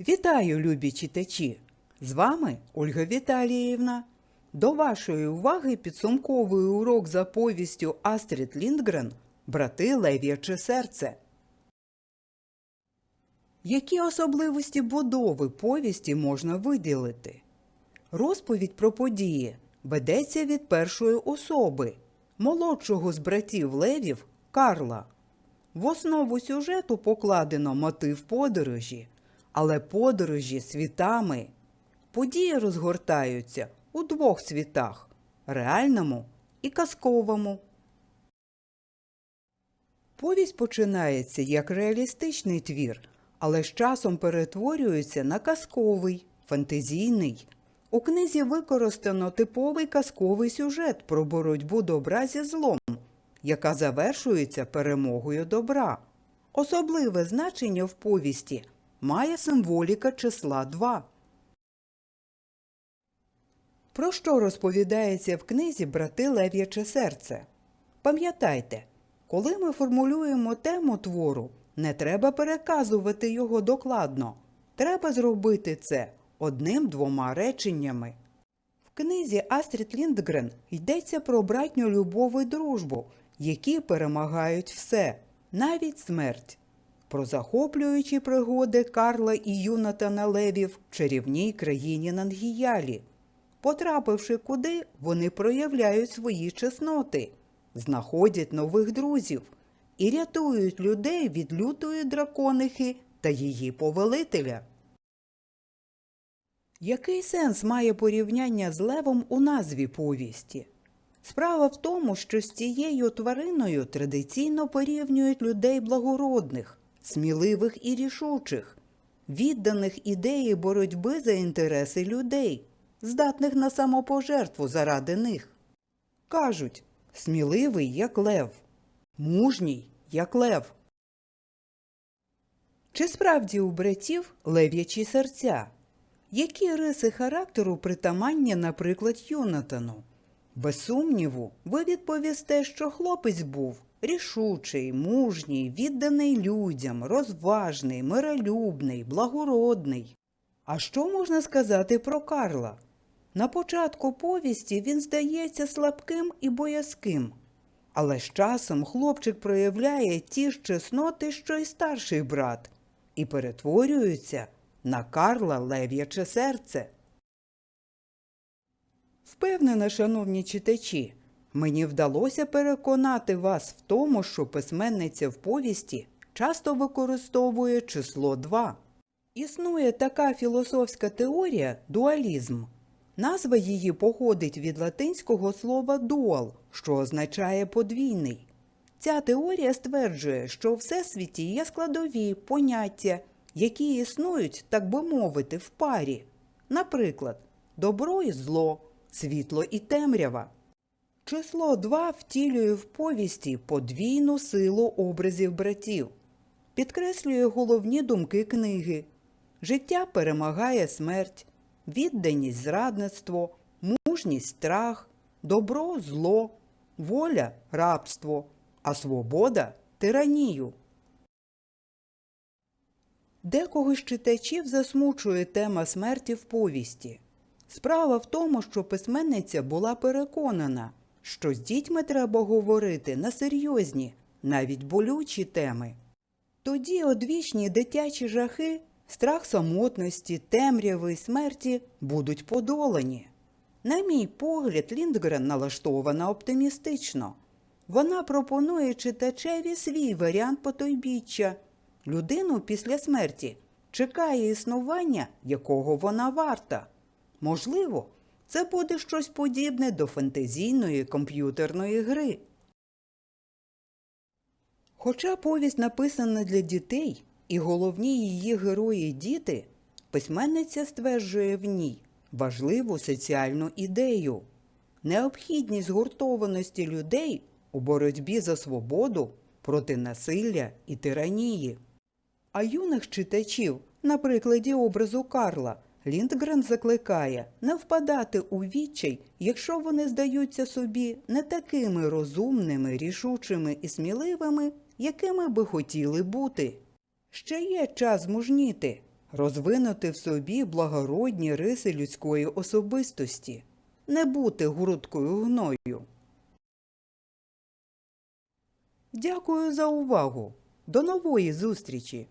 Вітаю, любі читачі! З вами Ольга Віталіївна. До вашої уваги підсумковий урок за повістю Астрід Ліндгрен Брати Лев'яче серце. Які особливості будови повісті можна виділити? Розповідь про події ведеться від першої особи, молодшого з братів Левів Карла. В основу сюжету покладено мотив подорожі, але подорожі світами. Події розгортаються у двох світах реальному і казковому. Повість починається як реалістичний твір, але з часом перетворюється на казковий, фантазійний. У книзі використано типовий казковий сюжет про боротьбу добра зі злом, яка завершується перемогою добра. Особливе значення в повісті має символіка числа 2. Про що розповідається в книзі Брати Лев'яче серце? Пам'ятайте, коли ми формулюємо тему твору, не треба переказувати його докладно. Треба зробити це одним-двома реченнями. В книзі Астрід Ліндгрен йдеться про братню любов і дружбу, які перемагають все, навіть смерть. Про захоплюючі пригоди Карла і Юнатана Левів в чарівній країні Нангіялі. Потрапивши куди, вони проявляють свої чесноти, знаходять нових друзів і рятують людей від лютої драконихи та її повелителя. Який сенс має порівняння з левом у назві повісті? Справа в тому, що з цією твариною традиційно порівнюють людей благородних, сміливих і рішучих, відданих ідеї боротьби за інтереси людей, здатних на самопожертву заради них. Кажуть, сміливий, як лев, мужній, як лев. Чи справді у братів лев'ячі серця? Які риси характеру притаманні, наприклад, Юнатану? Без сумніву, ви відповісте, що хлопець був рішучий, мужній, відданий людям, розважний, миролюбний, благородний. А що можна сказати про Карла? На початку повісті він здається слабким і боязким. Але з часом хлопчик проявляє ті ж чесноти, що й старший брат, і перетворюється на Карла лев'яче серце. Впевнена, шановні читачі, мені вдалося переконати вас в тому, що письменниця в повісті часто використовує число 2. Існує така філософська теорія дуалізм. Назва її походить від латинського слова дуал, що означає подвійний. Ця теорія стверджує, що у всесвіті є складові поняття, які існують, так би мовити, в парі. Наприклад, добро і зло, світло і темрява. Число 2 втілює в повісті подвійну силу образів братів, підкреслює головні думки книги. Життя перемагає смерть, відданість зрадництво, мужність страх, добро зло, воля рабство, а свобода тиранію. Декого з читачів засмучує тема смерті в повісті. Справа в тому, що письменниця була переконана, що з дітьми треба говорити на серйозні, навіть болючі теми. Тоді одвічні дитячі жахи, страх самотності, темряви й смерті будуть подолані. На мій погляд, Ліндгрен налаштована оптимістично. Вона пропонує читачеві свій варіант потойбіччя. Людину після смерті чекає існування, якого вона варта. Можливо, це буде щось подібне до фантазійної комп'ютерної гри. Хоча повість написана для дітей і головні її герої діти, письменниця стверджує в ній важливу соціальну ідею, необхідність згуртованості людей у боротьбі за свободу проти насилля і тиранії. А юних читачів, на прикладі образу Карла, Ліндгрен закликає не впадати у відчай, якщо вони здаються собі не такими розумними, рішучими і сміливими, якими би хотіли бути. Ще є час мужніти, розвинути в собі благородні риси людської особистості, не бути грудкою гною. Дякую за увагу. До нової зустрічі!